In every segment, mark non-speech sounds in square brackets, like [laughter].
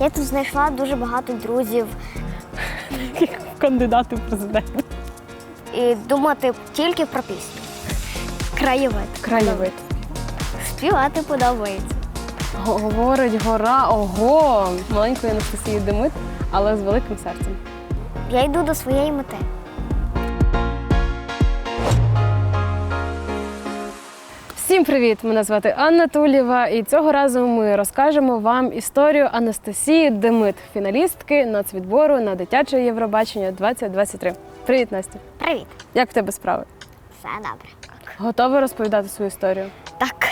Я тут знайшла дуже багато друзів Кандидати в президенти. і думати тільки про пісню. Краєвид. Краєвид. Співати подобається. Говорить гора, ого, маленької Анастасією Демит, але з великим серцем. Я йду до своєї мети. Всім привіт! Мене звати Анна Тулєва, і цього разу ми розкажемо вам історію Анастасії Демит, фіналістки нацвідбору на дитяче Євробачення 2023. Привіт, Настя! Привіт. Як в тебе справи? Все добре. Готова розповідати свою історію? Так.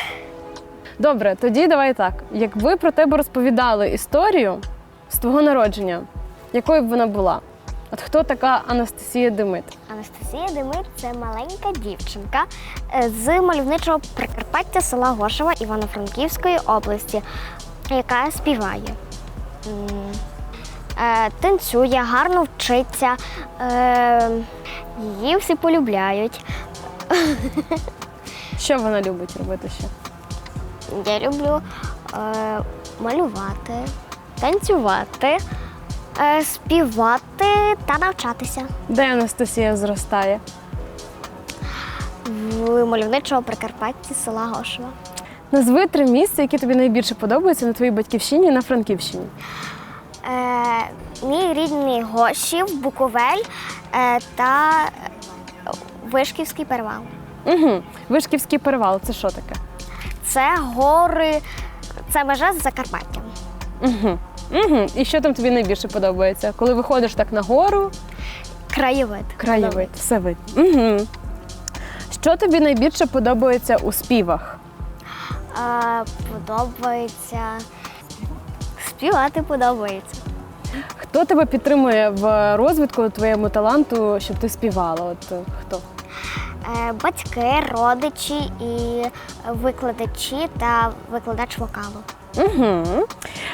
Добре, тоді давай так. Якби про тебе розповідали історію з твого народження, якою б вона була? От хто така Анастасія Демит? Анастасія Демит це маленька дівчинка е, з мальовничого Прикарпаття села Гошева Івано-Франківської області, яка співає. Е, Танцює, гарно вчиться, е, її всі полюбляють. [laughs] Що вона любить робити ще? Я люблю малювати, танцювати, співати та навчатися Де Анастасія зростає? в мальовничого Прикарпатті села Гошева. Назви три місця, які тобі найбільше подобаються на твоїй батьківщині і на Франківщині. Е, мій рідний Гошів, Буковель е, та Вишківський перевал. Угу. Вишківський перевал це що таке? Це гори, це межа з Закарпаттям. Угу. Угу. І що там тобі найбільше подобається? Коли виходиш так на гору, Краєвид. краєвид, все вид. Угу. Що тобі найбільше подобається у співах? Е, подобається. Співати подобається. Хто тебе підтримує в розвитку твоєму таланту, щоб ти співала? От е, хто? Е, Батьки, родичі і викладачі та викладач вокалу. Угу.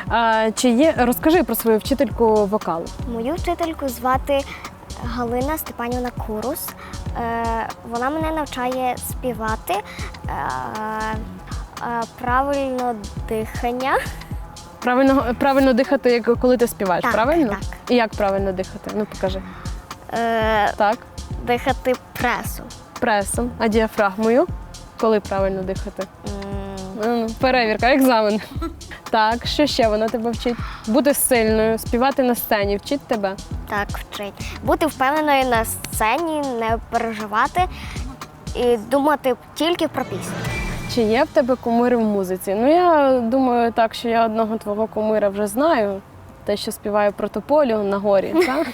А, чи є розкажи про свою вчительку вокалу? Мою вчительку звати Галина Степанівна Курус. Е, Вона мене навчає співати е, е, правильно дихання. Правильно, правильно дихати, як коли ти співаєш, Так, правильно? так. І як правильно дихати? Ну покажи. Е, Так. Дихати пресом. Пресом, а діафрагмою. Коли правильно дихати? М, Перевірка, екзамен. Так, що ще вона тебе вчить? Бути сильною, співати на сцені, вчить тебе. Так, вчить. Бути впевненою на сцені, не переживати і думати тільки про пісню. Чи є в тебе кумири в музиці? Ну я думаю так, що я одного твого кумира вже знаю. Те, що співає про тополю на горі, [laughs] так?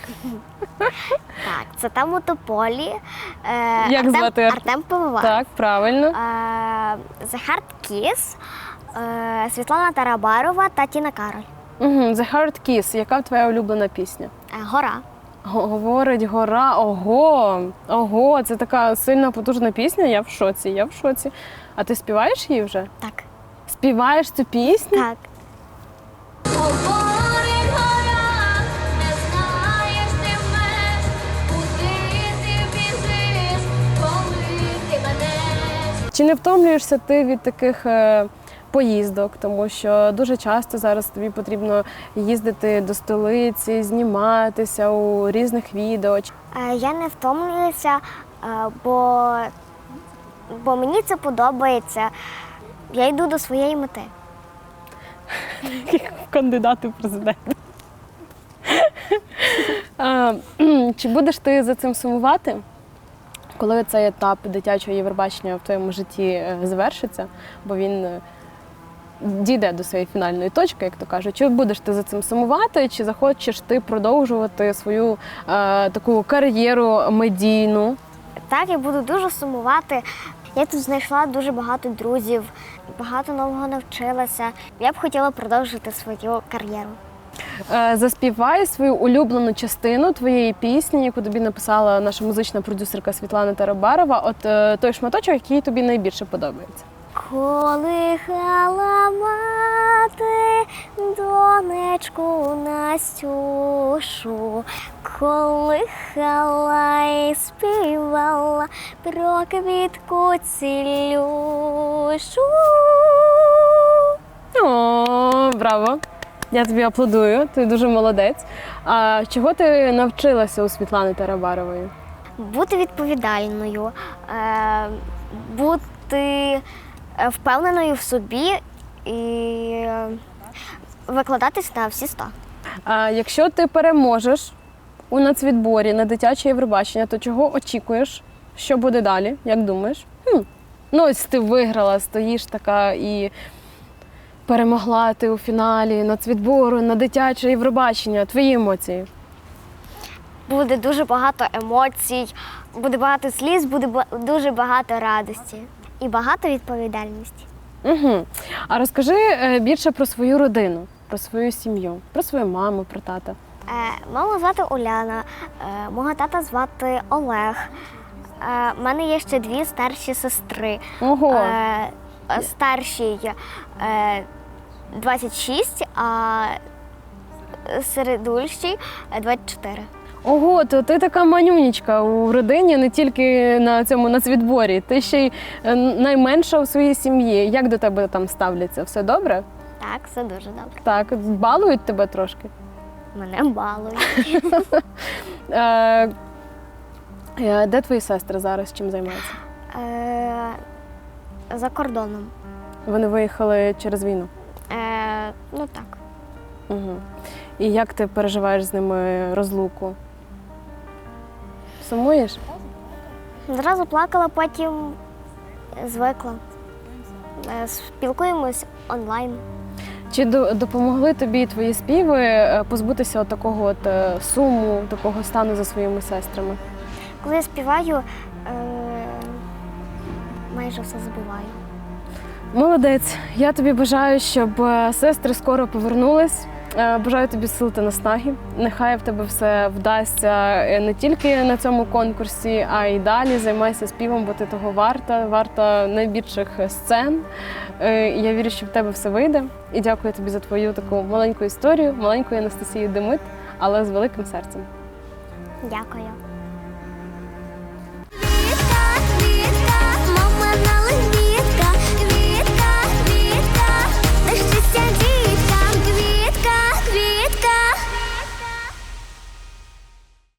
Так, це там у Тополі. Е, Як звати Артем Пивовар. Так, правильно. The Hard Kiss, е, Світлана Тарабарова та Тіна Кароль. Угу. The Hard Kiss. Яка твоя улюблена пісня? Е, Гора. Говорить гора, ого, ого, це така сильна, потужна пісня. Я в шоці, я в шоці. А ти співаєш її вже? Так. Співаєш цю пісню? Так. Чи не втомлюєшся ти від таких е, поїздок? Тому що дуже часто зараз тобі потрібно їздити до столиці, зніматися у різних відео. Е, Я не втомлююся, е, бо, бо мені це подобається. Я йду до своєї мети. [laughs] Кандидати в президенти. [laughs] А, Чи будеш ти за цим сумувати? Коли цей етап дитячого Євробачення в твоєму житті е, завершиться, бо він е, дійде до своєї фінальної точки, як то кажуть, чи будеш ти за цим сумувати, чи захочеш ти продовжувати свою е, таку кар'єру медійну? Так, я буду дуже сумувати. Я тут знайшла дуже багато друзів, багато нового навчилася. Я б хотіла продовжити свою кар'єру. Е, Заспівай свою улюблену частину твоєї пісні, яку тобі написала наша музична продюсерка Світлана Тарабарова. От е, той шматочок, який тобі найбільше подобається. Колихала мати донечку Настюшу, колихала і співала про квітку цілющу. О, браво! Я тобі аплодую, ти дуже молодець. А чого ти навчилася у Світлани Тарабарової? Бути відповідальною, е, бути е, впевненою в собі і викладатись на всі ста. А якщо ти переможеш у нацвідборі на дитяче Євробачення, то чого очікуєш? Що буде далі? Як думаєш? Хм. Ну, ось ти виграла, стоїш така і перемогла ти у фіналі нацвідбору на дитяче Євробачення. Твої емоції. Буде дуже багато емоцій, буде багато сліз, буде дуже багато радості і багато відповідальності. Угу. А розкажи е, більше про свою родину, про свою сім'ю, про свою маму, про тата. Е, маму звати Уляна, е, мого тата звати Олег. Е, У мене є ще дві старші сестри. Ого. Е, старшій е, 26, а середульшій е, 24. Ого, то ти така манюнічка у родині, не тільки на цьому нацвідборі. Ти ще й е, найменша у своїй сім'ї. Як до тебе там ставляться? Все добре? Так, все дуже добре. Так, балують тебе трошки. Мене балують. [laughs] Е, е, де твої сестри зараз чим займаються? За кордоном. Вони виїхали через війну. Ну так. Угу. І як ти переживаєш з ними розлуку? Сумуєш? Зразу плакала, потім звикла. Е, Спілкуємось онлайн. Чи допомогли тобі твої співи е, позбутися от такого от е, суму, такого стану за своїми сестрами? Коли я співаю, майже все забуваю. Молодець. Я тобі бажаю, щоб е, сестри скоро повернулись. Е, Бажаю тобі сил та наснаги. Нехай в тебе все вдасться е, не тільки на цьому конкурсі, а й далі. Займайся співом, бо ти того варта, варта найбільших сцен. Я вірю, що в тебе все вийде. І дякую тобі за твою таку маленьку історію, маленьку Анастасію Демит, але з великим серцем. Дякую.